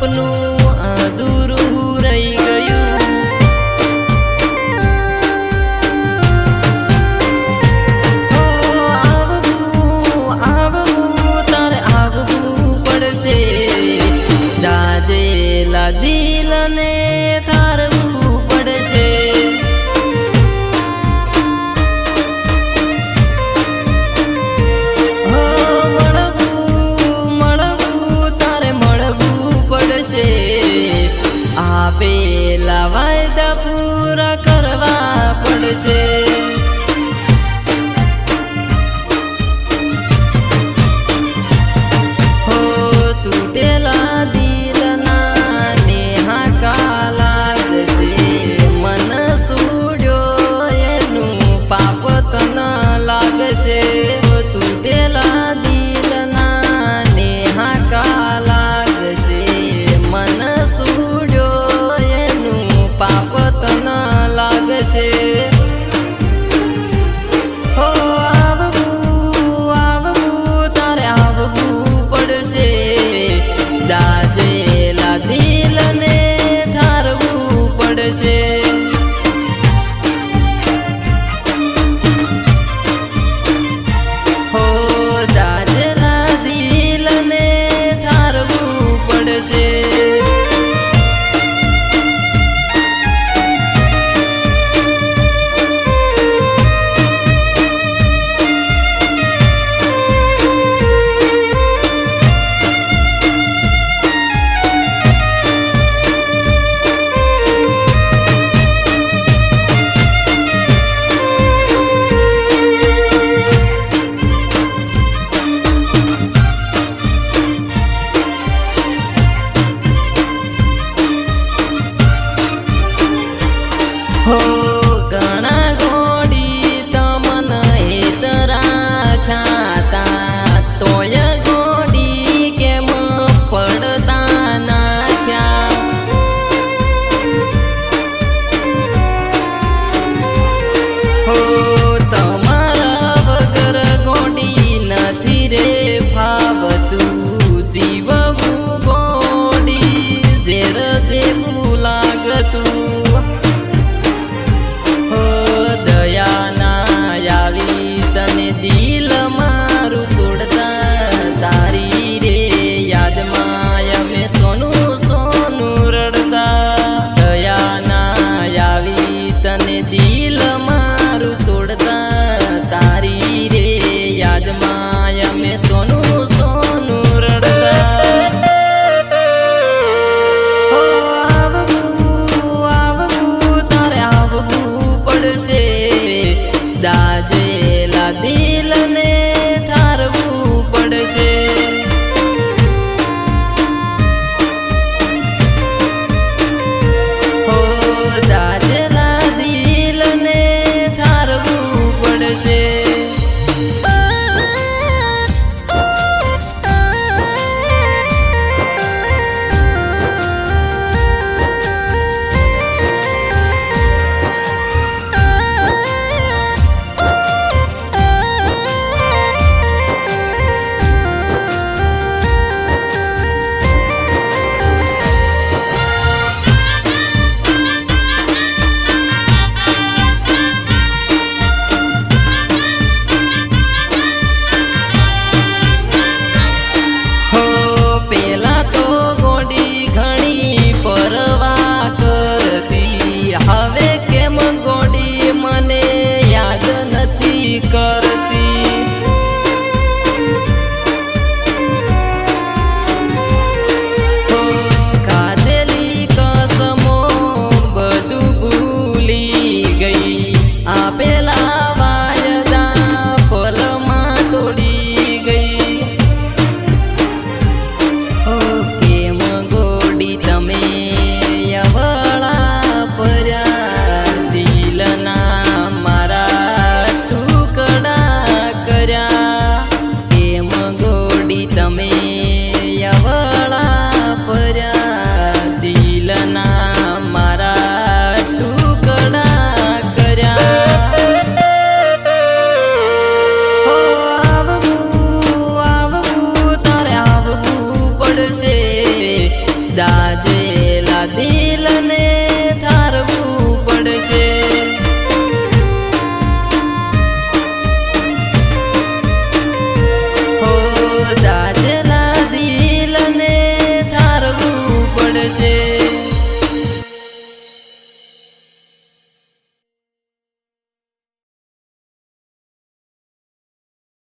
સપનું અધૂરું રહી ગયું. આવવું, આવવું, તારે પડશે. દાજેલા દિલને ઠારવું આપેલા વાયદા પૂરા કરવા પડશે. હો, તૂટેલા દિલના નેહાકા લાગશે. મન સુડ્યો એનું પાપ તન લાગશે. પાપ તન લાગશે હો આવવું તારે આવવું પડશે. દાજેલા દિલને ઠારવું પડશે. chill.